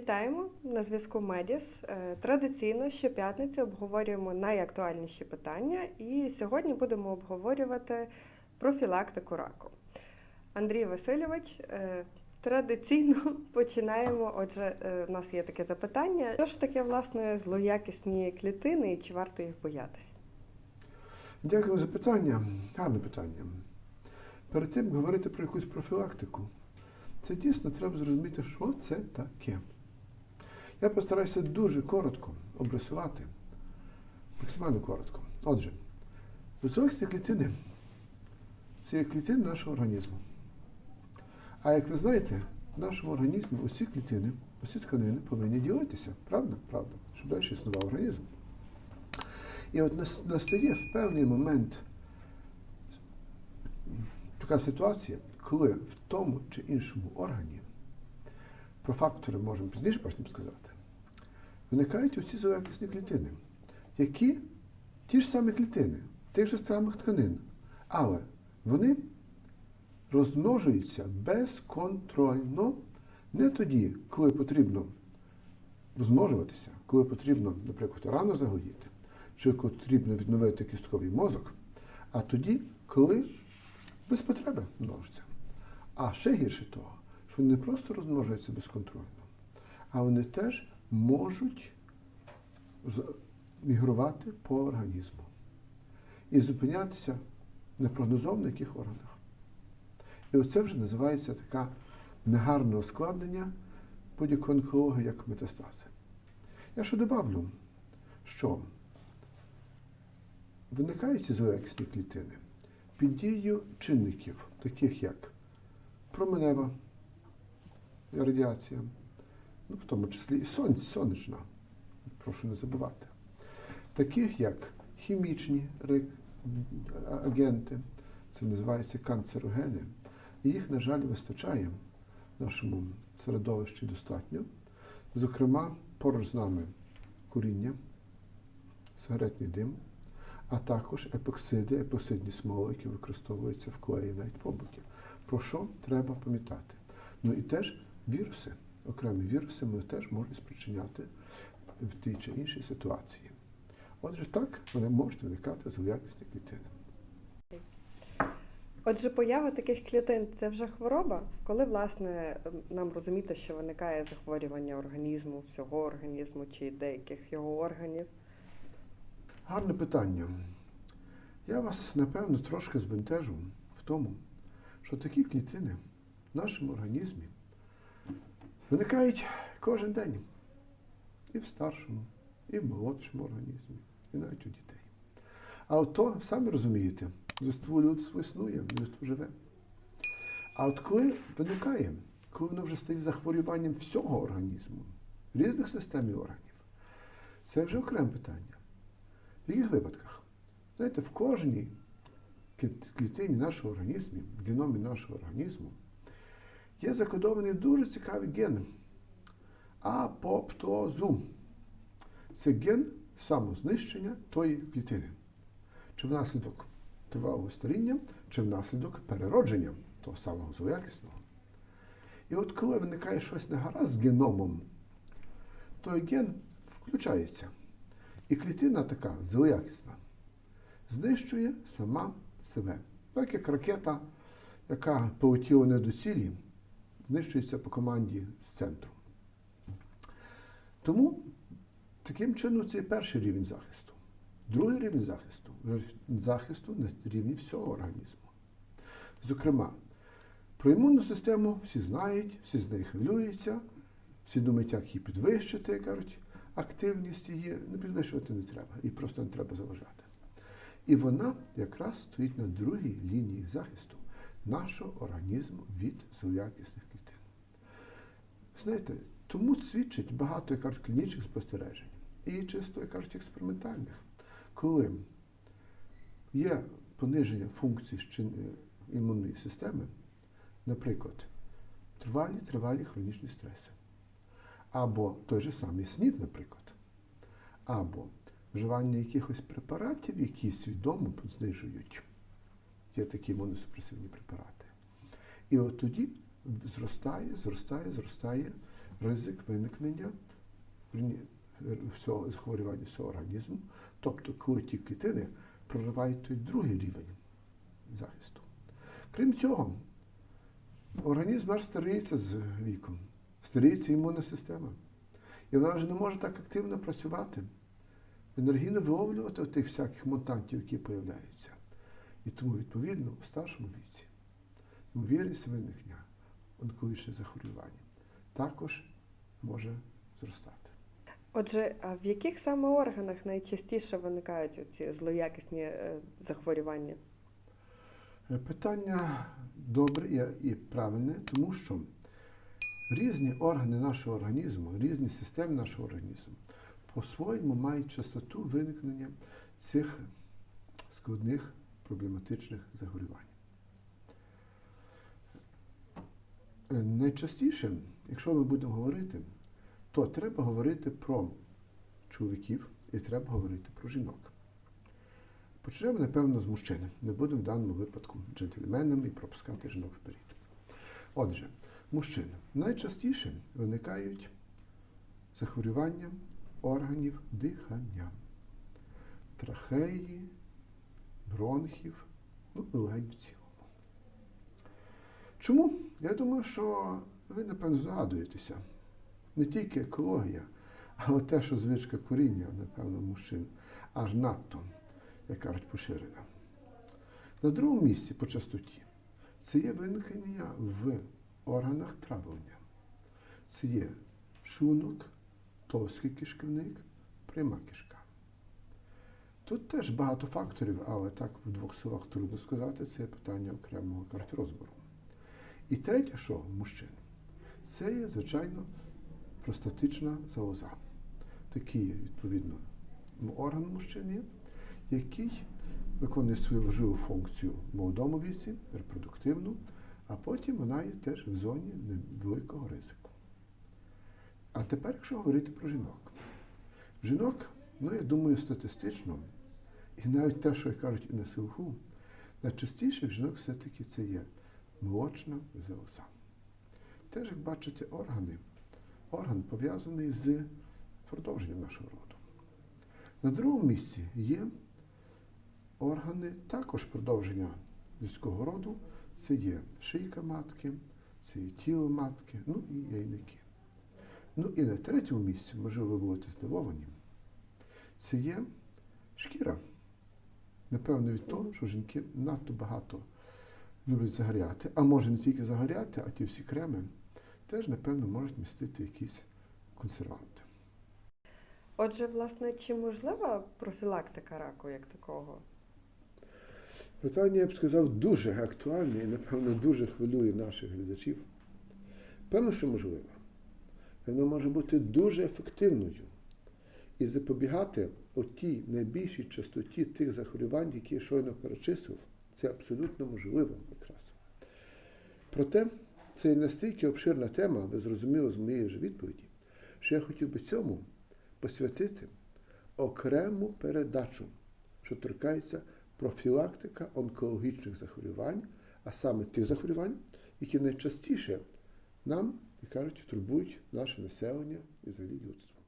Вітаємо на зв'язку Медіс. Е, Традиційно щоп'ятниці обговорюємо найактуальніші питання, і сьогодні будемо обговорювати профілактику раку. Андрій Васильович, е, традиційно починаємо. Отже, е, у нас є таке запитання: що ж таке власне злоякісні клітини і чи варто їх боятися? Дякую за питання. Гарне питання. Перед тим говорити про якусь профілактику, це дійсно треба зрозуміти, що це таке. Я постараюся дуже коротко обрисувати, максимально коротко. Отже, високі клітини це клітини нашого організму. А як ви знаєте, в нашому організмі усі клітини, усі тканини повинні ділитися, правда? Правда, щоб далі існував організм. І от настає в певний момент така ситуація, коли в тому чи іншому органі, про фактори можемо пізніше потім сказати, виникають оці злоякісні клітини, які? Ті ж самі клітини, тих же самих тканин, але вони розмножуються безконтрольно. Не тоді, коли потрібно розмножуватися, коли потрібно, наприклад, рано загоїти, чи потрібно відновити кістковий мозок, а тоді, коли без потреби множаться. А ще гірше того, вони не просто розмножуються безконтрольно, а вони теж можуть мігрувати по організму і зупинятися непрогнозовано яких органах. І оце вже називається така негарне ускладнення будь-якої онкології, як метастази. Я ще добавлю, що виникають ці злоякісні клітини під дією чинників, таких як променева радіація, ну, в тому числі і сон- сонячна, прошу не забувати, таких як хімічні агенти, це називається канцерогени, їх, на жаль, вистачає в нашому середовищі достатньо. Зокрема, поруч з нами куріння, сигаретний дим, а також епоксиди, епоксидні смоли, які використовуються в клеї навіть побуті. Про що треба пам'ятати? Ну і теж віруси, окремі віруси ми теж можуть спричиняти в тій чи іншій ситуації. Отже, так вони можуть виникати з злоякісні клітини. Отже, поява таких клітин це вже хвороба, коли власне нам розуміти, що виникає захворювання організму, всього організму чи деяких його органів. Гарне питання. Я вас, напевно, трошки збентежу в тому, що такі клітини в нашому організмі виникають кожен день. І в старшому, і в молодшому організмі, і навіть у дітей. А от то, самі розумієте, людство людство існує, людство живе. А от коли виникає, коли воно вже стає захворюванням всього організму, різних систем і органів, це вже окреме питання. В яких випадках? Знаєте, в кожній клітині нашого організму, в геномі нашого організму, є закодований дуже цікавий ген апоптозу. Це ген самознищення тої клітини. Чи внаслідок тривалого старіння, чи внаслідок переродження того самого злоякісного. І от коли виникає щось негаразд з геномом, той ген включається. І клітина така злоякісна знищує сама себе. Так як ракета, яка полетіла не до цілі, знищується по команді з центру. Тому таким чином це перший рівень захисту. Другий рівень захисту захисту на рівні всього організму. Зокрема, про імунну систему всі знають, всі з нею хвилюються, всі думають, як її підвищити, кажуть, активність її не підвищувати не треба, їй просто не треба заважати. І вона якраз стоїть на другій лінії захисту нашого організму від злоякісних. Знаєте, тому свідчить багато кажуть, клінічних спостережень і чисто, як кажуть, експериментальних, коли є пониження функцій щин- імунної системи, наприклад, тривалі тривалі хронічні стреси, або той же самий СНІД, наприклад, або вживання якихось препаратів, які свідомо знижують. Є такі імуносупресивні препарати. І от тоді зростає, зростає, зростає ризик виникнення всього захворювання всього організму, тобто коли ті клітини проривають той другий рівень захисту. Крім цього, організм наш старіється з віком, старіється імунна система. І вона вже не може так активно працювати, енергійно виловлювати тих всяких мутантів, які появляються. І тому, відповідно, у старшому віці ймовірність виникнення онкологічних захворювань також може зростати. Отже, а в яких саме органах найчастіше виникають ці злоякісні е, захворювання? Е, Питання добре і правильне, тому що різні органи нашого організму, різні системи нашого організму по-своєму мають частоту виникнення цих складних проблематичних захворювань. Найчастіше, якщо ми будемо говорити, то треба говорити про чоловіків і треба говорити про жінок. Почнемо, напевно, з мужчини. Не будемо в даному випадку джентльменами і пропускати жінок вперед. Отже, мужчини найчастіше виникають захворювання органів дихання, трахеї, бронхів, ну, і легень в цілому. Чому? Я думаю, що ви, напевно, здогадуєтеся. Не тільки екологія, але те, що звичка коріння, напевно, мужчин аж надто як кажуть, поширена. На другому місці по частоті це є виникнення в органах травлення. Це є шлунок, товстий кишківник, пряма кишка. Тут теж багато факторів, але так в двох словах трудно сказати, це питання окремого карт розбору. І третє, що в мужчин, це є, звичайно, простатична залоза. Такий, відповідно, орган мужчин є, який виконує свою важливу функцію в молодому віці, репродуктивну, а потім вона є теж в зоні невеликого ризику. А тепер, якщо говорити про жінок. В жінок, ну я думаю, статистично, і навіть те, що кажуть і на селху, найчастіше в жінок все-таки це є молочна залоза. Теж, як бачите, органи. Орган пов'язаний з продовженням нашого роду. На другому місці є органи також продовження людського роду. Це є шийка матки, це є тіло матки, ну і яйники. Ну і на третьому місці, можливо, ви будете здивовані, це є шкіра. Напевно, від того, що жінки надто багато люблять загоряти, а може не тільки загоряти, а ті всі креми теж, напевно, можуть містити якісь консерванти. Отже, власне, чи можлива профілактика раку як такого? Питання, я б сказав, дуже актуальне і, напевно, дуже хвилює наших глядачів. Певно, що можливо. Вона може бути дуже ефективною і запобігати отій найбільшій частоті тих захворювань, які я щойно перечислив. Це абсолютно можливо. Проте це настільки обширна тема, ви зрозуміли з моєї ж відповіді, що я хотів би цьому посвятити окрему передачу, що торкається профілактика онкологічних захворювань, а саме тих захворювань, які найчастіше нам, як кажуть, турбують наше населення і взагалі людство.